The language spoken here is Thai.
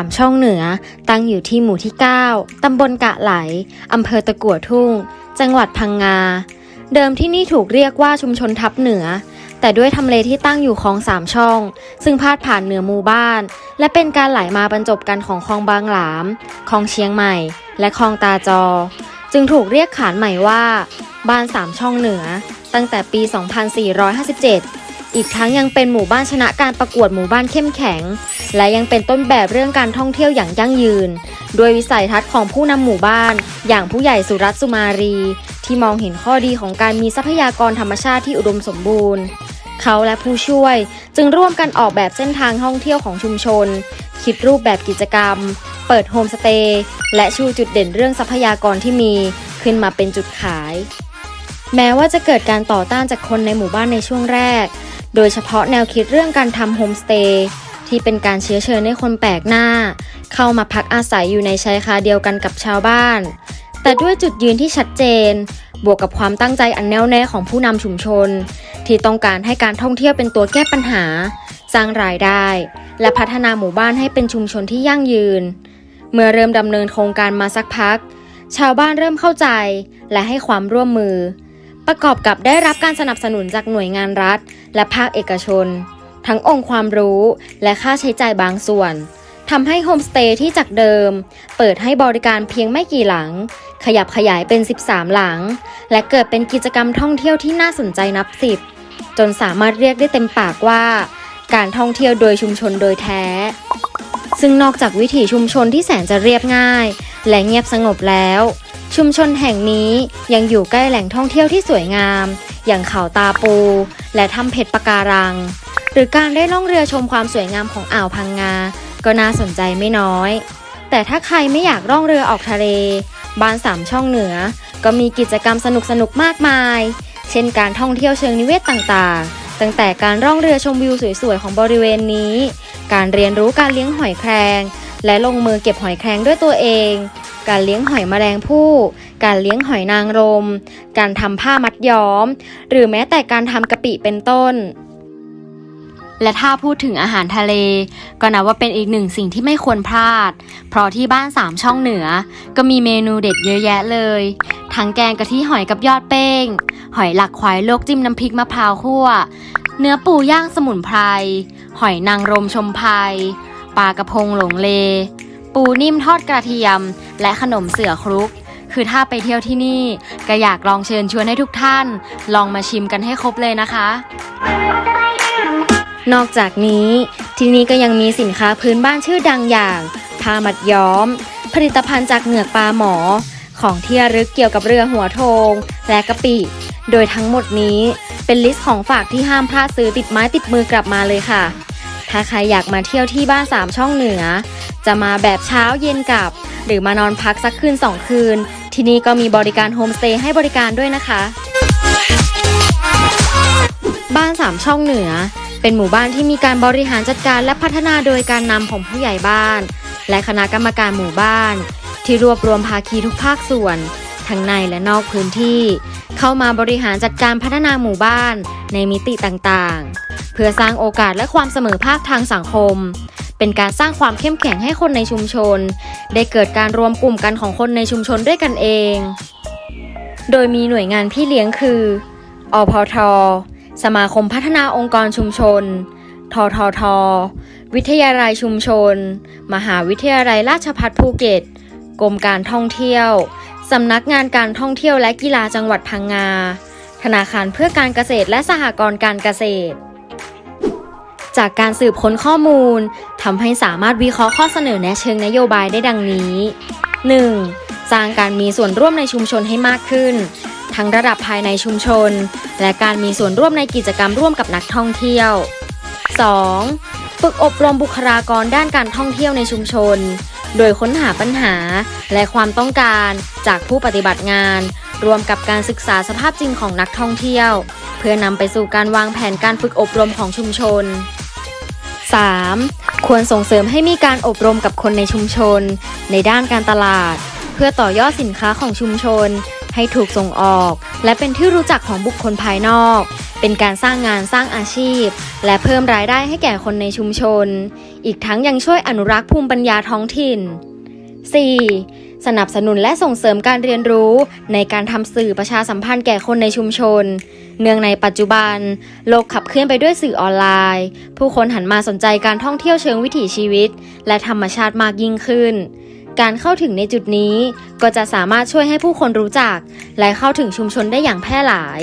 ามช่องเหนือ ตั้งอยู่ที่หมู่ที่ 9 ตำบลกะไหล อำเภอตะกั่วทุ่ง จังหวัดพังงา เดิมที่นี่ถูกเรียกว่าชุมชนทับเหนือ แต่ด้วยทำเลที่ตั้งอยู่คลองสามช่อง ซึ่งพาดผ่านเหนือหมู่บ้าน และเป็นการไหลมาบรรจบกันของคลองบางหลาม คลองเชียงใหม่ และคลองตาจอ จึงถูกเรียกขานใหม่ว่า บ้านสามช่องเหนือ ตั้งแต่ปี 2457 อีกทั้งยังเป็นหมู่บ้านชนะการประกวดหมู่บ้านเข้มแข็ง และยังเป็นต้นแบบเรื่องการท่องเที่ยวอย่างยั่งยืน โดยวิสัยทัศน์ของผู้นำหมู่บ้าน อย่างผู้ใหญ่สุรัตน์สุมารี ที่มองเห็นข้อดีของการมีทรัพยากรธรรมชาติที่อุดมสมบูรณ์ เขาและผู้ช่วย จึงร่วมกันออกแบบเส้นทางท่องเที่ยวของชุมชน คิดรูปแบบกิจกรรม เปิดโฮมสเตย์และชูจุดเด่นเรื่องทรัพยากรที่มีขึ้นมาเป็นจุดขาย แม้ว่าจะเกิดการต่อต้านจากคนในหมู่บ้านในช่วงแรก โดยเฉพาะแนวคิดเรื่องการทำโฮมสเตย์ที่เป็นการเชื้อเชิญให้คนแปลกหน้า เข้ามาพักอาศัยอยู่ในชายคาเดียวกันกับชาวบ้าน แต่ด้วยจุดยืนที่ชัดเจน บวกกับความตั้งใจอันแน่วแน่ของผู้นำชุมชน ที่ต้องการให้การท่องเที่ยวเป็นตัวแก้ปัญหา สร้างรายได้ และพัฒนาหมู่บ้านให้เป็นชุมชนที่ยั่งยืน เมื่อเริ่มดำเนินโครงการมาสักพัก ชาวบ้านเริ่มเข้าใจ และให้ความร่วมมือ ประกอบกับได้รับการสนับสนุนจากหน่วยงานรัฐ และภาคเอกชน ทั้งองค์ความรู้และค่าใช้จ่ายบางส่วนทำให้โฮมสเตย์ที่จากเดิม เปิดให้บริการเพียงไม่กี่หลัง ขยับขยายเป็น 13 หลัง และเกิดเป็นกิจกรรมท่องเที่ยวที่น่าสนใจนับสิบจนสามารถเรียกได้เต็มปากว่า การท่องเที่ยวโดยชุมชนโดยแท้ ซึ่งนอกจากวิถีชุมชนที่แสนจะเรียบง่าย และเงียบสงบแล้ว ชุมชนแห่งนี้ยังอยู่ใกล้แหล่งท่องเที่ยวที่สวยงาม อย่างเขาตาปู และถ้ำเพชรปะการัง หรือการได้ล่องเรือชมความสวยงามของอ่าวพังงา ก็น่าสนใจไม่น้อย แต่ถ้าใครไม่อยากล่องเรือออกทะเล บ้านสามช่องเหนือ ก็มีกิจกรรมสนุกๆมากมาย เช่นการท่องเที่ยวเชิงนิเวศต่างๆ ตั้งแต่การร่องเรือชมวิวสวยๆของบริเวณนี้ การเรียนรู้การเลี้ยงหอยแครง และลงมือเก็บหอยแครงด้วยตัวเอง การเลี้ยงหอยแมลงภู่ การเลี้ยงหอยนางรม การทำผ้ามัดย้อม หรือแม้แต่การทำกะปิเป็นต้น และถ้าพูดถึงอาหารทะเล ก็นับว่าเป็นอีกหนึ่งสิ่งที่ไม่ควรพลาด เพราะที่บ้านสามช่องเหนือ ก็มีเมนูเด็ดเยอะแยะเลย ทั้งแกงกะทิหอยกับยอดเป้ง หอยหลักควายลวกจิ้มน้ำพริกมะพร้าวคั่วเนื้อปูย่างสมุนไพร หอยนางรมชมพาย ปลากระพงหลงเล ปูนิ่มทอดกระเทียม และขนมเสือครุก คือถ้าไปเที่ยวที่นี่ ก็อยากลองเชิญชวนให้ทุกท่าน ลองมาชิมกันให้ครบเลยนะคะ นอกจากนี้ที่นี่ก็ยังมีสินค้าพื้นบ้านชื่อดังอย่างผ้ามัดย้อม ผลิตภัณฑ์จากเหงือกปลาหมอ ของที่ระลึกเกี่ยวกับเรือหัวโทง และกะปิ โดยทั้งหมดนี้เป็นลิสต์ของฝากที่ห้ามพลาดซื้อติดไม้ติดมือกลับมาเลยค่ะ ถ้าใครอยากมาเที่ยวที่บ้านสามช่องเหนือ จะมาแบบเช้าเย็นกลับ หรือมานอนพักสักคืนสองคืน ที่นี่ก็มีบริการโฮมสเตย์ให้บริการด้วยนะคะ บ้านสามช่องเหนือ เป็นหมู่บ้านที่มีการบริหารจัดการและพัฒนาโดยการนำของผู้ใหญ่บ้าน และคณะกรรมการหมู่บ้าน ที่รวบรวมภาคีทุกภาคส่วนทั้งในและนอกพื้นที่ เข้ามาบริหารจัดการพัฒนาหมู่บ้านในมิติต่างๆ พื่อสร้างโอกาสและความเสมอภาคทางสังคม เป็นการสร้างความเข้มแข็งให้คนในชุมชน ได้เกิดการรวมกลุ่มกันของคนในชุมชนด้วยกันเอง โดยมีหน่วยงานพี่เลี้ยงคืออพท สมาคมพัฒนาองค์กรชุมชน ททท วิทยาลัยชุมชน มหาวิทยาลัยราชภัฏภูเก็ต กรมการท่องเที่ยว สำนักงานการท่องเที่ยวและกีฬาจังหวัดพังงา ธนาคารเพื่อการเกษตรและสหกรณ์การเกษตร จากการสืบค้นข้อมูลทำให้สามารถวิเคราะห์ข้อเสนอแนะเชิงนโยบายได้ดังนี้ 1. สร้างการมีส่วนร่วมในชุมชนให้มากขึ้น ทั้งระดับภายในชุมชน และการมีส่วนร่วมในกิจกรรมร่วมกับนักท่องเที่ยว 2. ฝึกอบรมบุคลากรด้านการท่องเที่ยวในชุมชน โดยค้นหาปัญหาและความต้องการจากผู้ปฏิบัติงาน รวมกับการศึกษาสภาพจริงของนักท่องเที่ยว เพื่อนำไปสู่การวางแผนการฝึกอบรมของชุมชน 3. ควรส่งเสริมให้มีการอบรมกับคนในชุมชน ในด้านการตลาด เพื่อต่อยอดสินค้าของชุมชน ให้ถูกส่งออก และเป็นที่รู้จักของบุคคลภายนอก เป็นการสร้างงานสร้างอาชีพ และเพิ่มรายได้ให้แก่คนในชุมชน อีกทั้งยังช่วยอนุรักษ์ภูมิปัญญาท้องถิ่น 4. สนับสนุนและส่งเสริมการเรียนรู้ในการทำสื่อประชาสัมพันธ์แก่คนในชุมชน เนื่องในปัจจุบัน โลกขับเคลื่อนไปด้วยสื่อออนไลน์ ผู้คนหันมาสนใจการท่องเที่ยวเชิงวิถีชีวิต และธรรมชาติมากยิ่งขึ้น การเข้าถึงในจุดนี้ก็จะสามารถช่วยให้ผู้คนรู้จัก และเข้าถึงชุมชนได้อย่างแพร่หลาย